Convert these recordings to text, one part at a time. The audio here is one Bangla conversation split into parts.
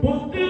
Porque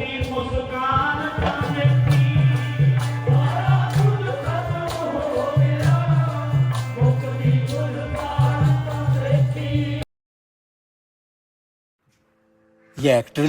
या ॲक्टर